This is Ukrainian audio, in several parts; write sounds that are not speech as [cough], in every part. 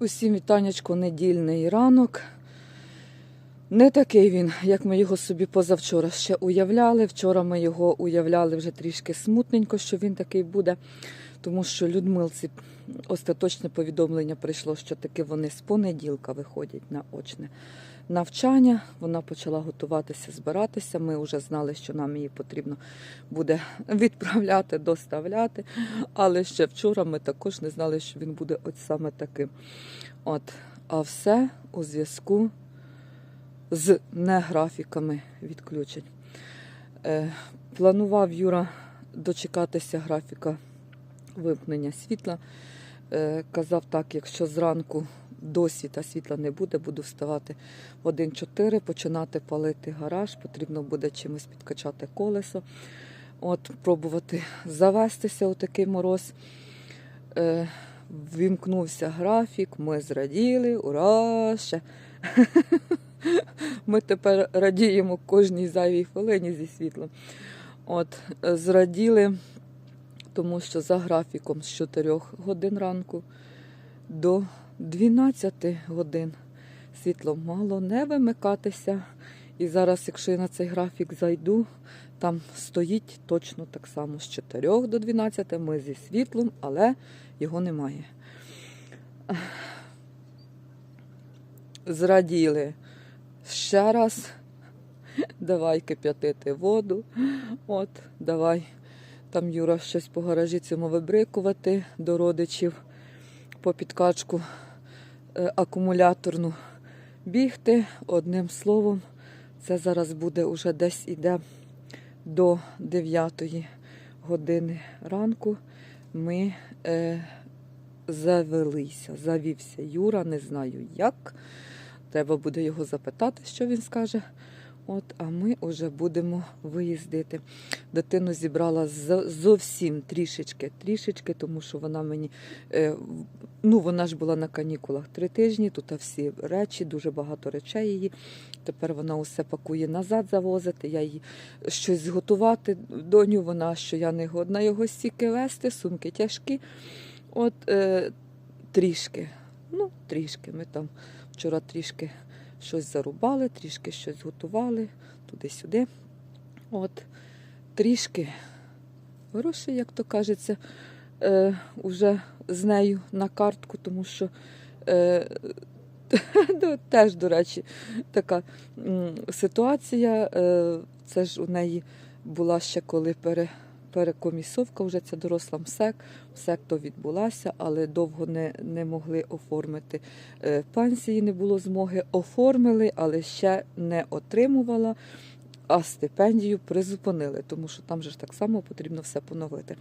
Усім вітанечко, недільний ранок. Не такий він, як ми його собі позавчора ще уявляли. Вчора ми його уявляли вже трішки смутненько, що він такий буде, тому що Людмилці остаточне повідомлення прийшло, що таки вони з понеділка виходять на очне навчання. Вона почала готуватися, збиратися. Ми вже знали, що нам її потрібно буде [laughs] відправляти, доставляти. Але ще вчора ми також не знали, що він буде от саме таким. От, а все у зв'язку з неграфіками відключень. Е, планував Юра дочекатися графіка вимкнення світла. Е, казав так, якщо зранку до світа світла не буде, буду вставати в 1.4, починати палити гараж, потрібно буде чимось підкачати колесо. От, пробувати завестися у такий мороз. Е, Вімкнувся графік, ми зраділи, ура! Ще. [laughs] Ми тепер радіємо кожній зайвій хвилині зі світлом. От, зраділи, тому що за графіком з 4 годин ранку до 12 годин світло мало не вимикатися. І зараз, якщо я на цей графік зайду, там стоїть точно так само з 4 до 12 ми зі світлом, але його немає. Зраділи ще раз. Давай кип'ятити воду. От, давай. Там Юра щось по гаражі цьому вибрикувати до родичів по підкачку е, акумуляторну бігти. Одним словом, це зараз буде уже десь іде до 9 години ранку. Ми е, завелися, завівся Юра, не знаю як. Треба буде його запитати, що він скаже. От, а ми вже будемо виїздити. Дитину зібрала зовсім трішечки, трішечки, тому що вона мені, е, ну вона ж була на канікулах три тижні, тут всі речі, дуже багато речей її. Тепер вона усе пакує назад завозити. Я їй щось зготувати доню, вона що я не годна його стільки вести, сумки тяжкі. От е, трішки, ну, трішки. Ми там вчора трішки щось зарубали, трішки щось готували туди-сюди. От, трішки грошей, як то кажеться, е, уже з нею на картку, тому що е, [laughs] теж, до речі, така ситуація. Е, це ж у неї була ще коли пере, перекомісовка, вже це доросла МСЕК. МСЕК то відбулася, але довго не, не могли оформити е, пенсії, не було змоги. Оформили, але ще не отримувала. А стипендію призупинили, тому що там же ж так само потрібно все поновити.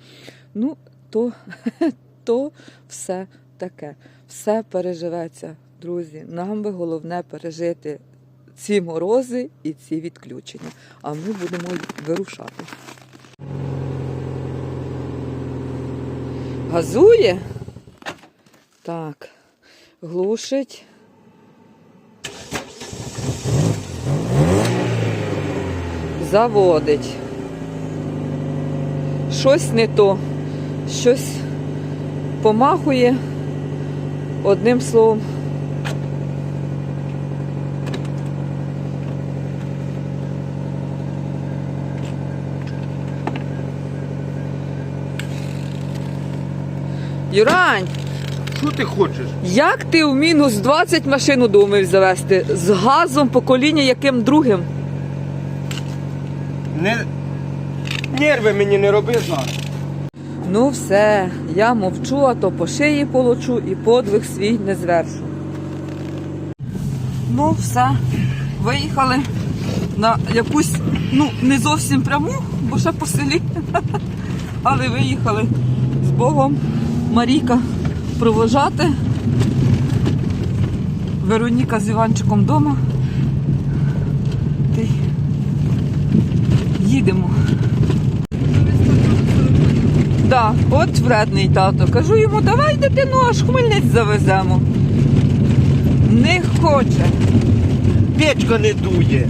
Ну, то, [laughs] то все таке. Все переживеться, друзі. Нам би головне пережити ці морози і ці відключення. А ми будемо вирушати. Газує? Так, глушить. Заводить. Щось не то, щось помахує. Одним словом. Юрань, Що ти хочеш? як ти в мінус 20 машину думаєш завести? З газом покоління яким другим? Не... Нерви мені не роби зараз. Ну все, я мовчу, а то по шиї получу і подвиг свій не звершу. Ну, все, виїхали на якусь, ну, не зовсім пряму, бо ще по селі. [laughs] Але виїхали з Богом Марійка провожати. Вероніка з Іванчиком вдома. Та й. Да, от вредний тато. Кажу йому, давай дитину, аж хмельниць завеземо. Не хоче. Печка не дує.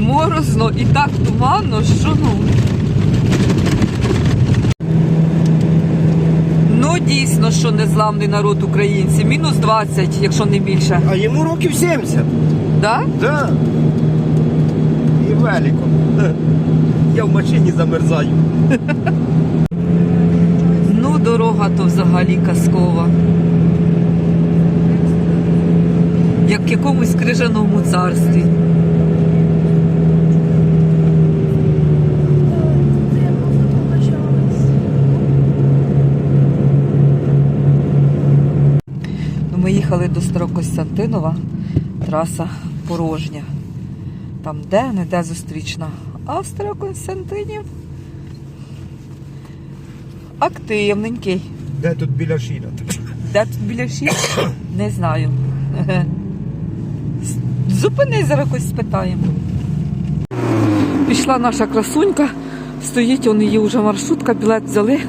Морозно і так туманно, що ну. Звісно, що незламний народ українці. Мінус 20, якщо не більше. А йому років 70. Да? Да. І великом. [laughs] Я в машині замерзаю. Ну, дорога то взагалі казкова. Як в якомусь крижаному царстві. Ну, Ми їхали до Старокостянтинова, траса порожня. Там де, не де зустрічна. А в Старокостянтинів активненький. Де тут біля шіна? Де тут біля шість? Не знаю. Зупинись, зараз когось спитаємо. Пішла наша красунька, стоїть у неї вже маршрутка, білет взяли.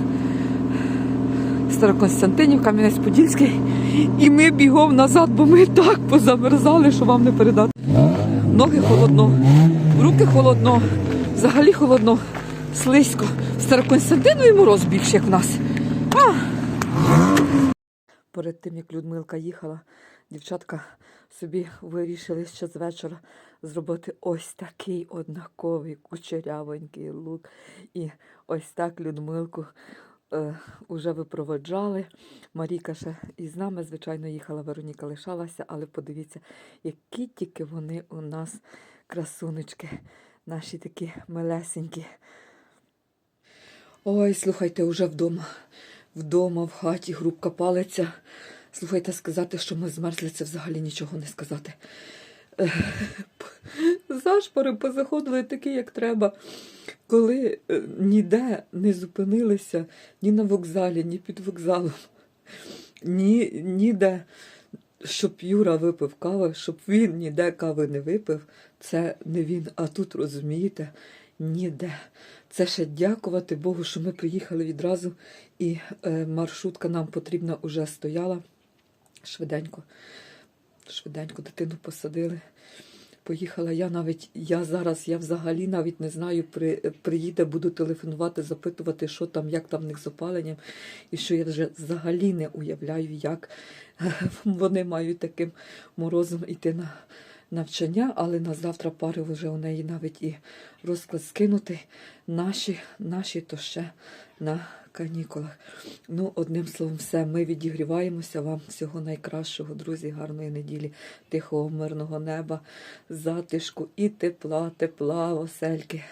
Староконстантинів, Кам'янець-Подільський. І ми бігом назад, бо ми так позамерзали, що вам не передати. Ноги холодно, руки холодно, взагалі холодно, слизько. В Староконстантинові мороз більше, як в нас. А! Перед тим, як Людмилка їхала, дівчатка собі вирішили ще з вечора зробити ось такий однаковий кучерявенький лук. І ось так Людмилку уже випроводжали. Маріка ще із нами, звичайно, їхала, Вероніка лишалася, але подивіться, які тільки вони у нас красунечки, наші такі милесенькі. Ой, слухайте, уже вдома. Вдома, в хаті, грубка палиться. Слухайте, сказати, що ми змерзли, це взагалі нічого не сказати. Зашпори позаходили такі, як треба. Коли е, ніде не зупинилися ні на вокзалі, ні під вокзалом, ні, ніде, щоб Юра випив кави, щоб він ніде кави не випив, це не він. А тут розумієте, ніде. Це ще дякувати Богу, що ми приїхали відразу, і е, маршрутка нам потрібна уже стояла. Швиденько, швиденько дитину посадили. Поїхала я навіть, я зараз, я взагалі навіть не знаю, при, приїде, буду телефонувати, запитувати, що там, як там в них з опаленням, і що я вже взагалі не уявляю, як [laughs] вони мають таким морозом йти на навчання, але на завтра пари вже у неї навіть і розклад скинути. Наші, наші то ще на канікулах. Ну, одним словом, все. Ми відігріваємося. Вам всього найкращого, друзі, гарної неділі, тихого, мирного неба, затишку і тепла, тепла, осельки.